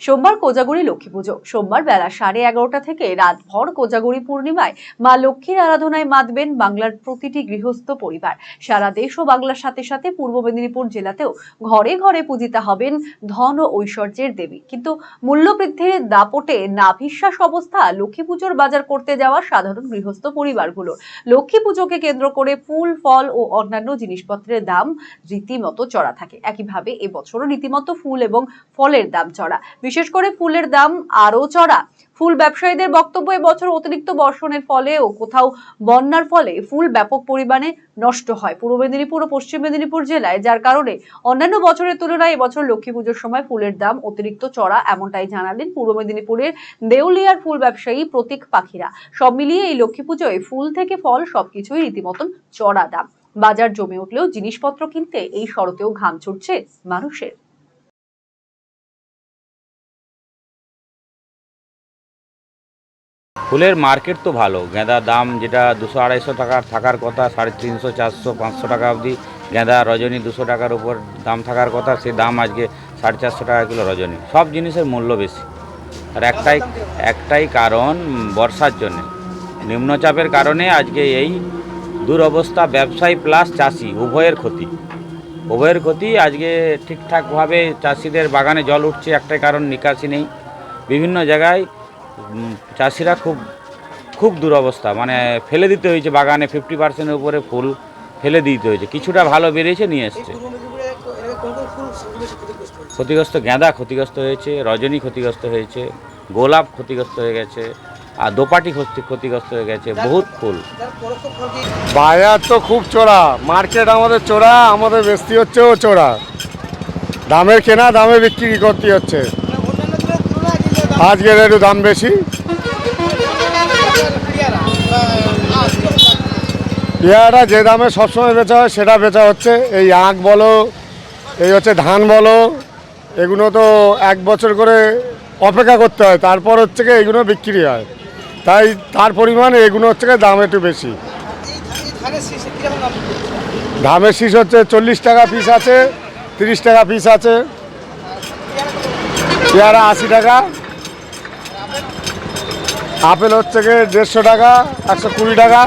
সোমবার কোজাগরি লক্ষ্মী পুজো। সোমবার বেলা সাড়ে এগারোটা থেকে রাতভর কোজাগরি পূর্ণিমায় মা লক্ষ্মীর আরাধনায় মাতবেন বাংলার প্রতিটি গৃহস্থ পরিবার। সারা দেশ ও বাংলার সাথে সাথে পূর্ব মেদিনীপুর জেলাতেও ঘরে ঘরে পূজিতা হবেন ধন ও ঐশ্বর্যের দেবী। কিন্তু মূল্যবৃদ্ধির দাপটে নাভিশ্বাস অবস্থা লক্ষ্মী পুজোর বাজার করতে যাওয়া সাধারণ গৃহস্থ পরিবারগুলো লক্ষ্মী পুজোকে কেন্দ্র করে ফুল, ফল ও অন্যান্য জিনিসপত্রের দাম রীতিমতো চড়া থাকে। একইভাবে এবছরও রীতিমতো ফুল এবং ফলের দাম চড়া। বিশেষ করে ফুলের দাম আরও চড়া। ফুল ব্যবসায়ীদের বক্তব্য এবছর অতিরিক্ত বর্ষণের ফলে ও কোথাও বন্যার ফলে ফুল ব্যাপক পরিমাণে নষ্ট হয়। পূর্ব মেদিনীপুর ও পশ্চিম মেদিনীপুর জেলায়, যার কারণে অন্যান্য বছরের তুলনায় এবছর লক্ষ্মী পুজোর সময় ফুলের দাম অতিরিক্ত চড়া এমনটাই জানালেন পূর্ব মেদিনীপুরের দেউলিয়ার ফুল ব্যবসায়ী প্রতীক পাখিরা। সব মিলিয়ে এই লক্ষ্মী পুজোয় ফুল থেকে ফল সবকিছুই রীতিমতন চড়া দাম। বাজার জমে উঠলেও জিনিসপত্র কিনতে এই শরতেও ঘাম ছুটছে মানুষের। ফুলের মার্কেট তো ভালো। গাঁদার দাম যেটা দুশো আড়াইশো টাকার থাকার কথা, সাড়ে তিনশো, চারশো, পাঁচশো টাকা অবধি। গাঁদা রজনী দুশো টাকার উপর দাম থাকার কথা সেই দাম আজকে সাড়ে চারশো টাকা কিলো রজনী। সব জিনিসের মূল্য বেশি। আর একটাই একটাই কারণ বর্ষার জন্যে। নিম্নচাপের কারণে আজকে এই দুরবস্থা ব্যবসায়ী প্লাস চাষি, উভয়ের ক্ষতি। উভয়ের ক্ষতি আজকে ঠিকঠাকভাবে চাষিদের বাগানে জল উঠছে, একটাই কারণ নিকাশি নেই। বিভিন্ন জায়গায় চাষিরা খুব খুব দুরবস্থা। মানে ফেলে দিতে হয়েছে বাগানে ফিফটি পার্সেন্টের উপরে ফুল ফেলে দিতে হয়েছে। কিছুটা ভালো বেরিয়েছে নিয়ে এসছে। ক্ষতিগ্রস্ত গাঁদা ক্ষতিগ্রস্ত হয়েছে রজনী ক্ষতিগ্রস্ত হয়েছে গোলাপ ক্ষতিগ্রস্ত হয়ে গেছে আর দোপাটি ক্ষতি- ক্ষতিগ্রস্ত হয়ে গেছে বহুত ফুল। বাজার তো খুব চোরা। মার্কেট আমাদের চোরা আমাদের বেশি হচ্ছেও চড়া দামের কেনা দামে বিক্রি করতে হচ্ছে। আজকের একটু দাম বেশি। পেয়ারা যে দামে সবসময় বেচা হয়, সেটা বেচা হচ্ছে। এই আখ বলো, এই হচ্ছে ধান বলো, এগুলো তো এক বছর করে অপেক্ষা করতে হয়। তারপর হচ্ছে কি এগুলো বিক্রি হয়। তাই তার পরিমাণে এগুলো হচ্ছে কি দাম একটু বেশি। ধামের শীষ হচ্ছে চল্লিশ টাকা পিস আছে, তিরিশ টাকা পিস আছে। পেয়ারা আশি টাকা। আপেল হচ্ছে গিয়ে দেড়শো টাকা, একশো কুড়ি টাকা।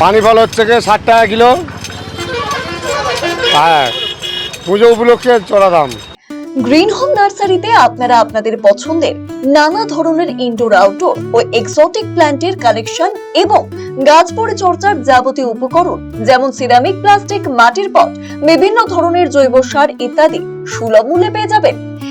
পানি ফল হচ্ছে গিয়ে ষাট টাকা কিলো। হ্যাঁ পুজো উপলক্ষে চড়া দাম। গ্রিন হোম নার্সারিতে আপনারা আপনাদের পছন্দের নানা ধরনের ইনডোর আউটডোর ও এক্সোটিক প্ল্যান্টের কালেকশন এবং গাছ পরিচর্যার যাবতীয় উপকরণ, যেমন সিরামিক প্লাস্টিক মাটির পট বিভিন্ন ধরনের জৈব সার ইত্যাদি সুলভ মূল্যে পেয়ে যাবেন।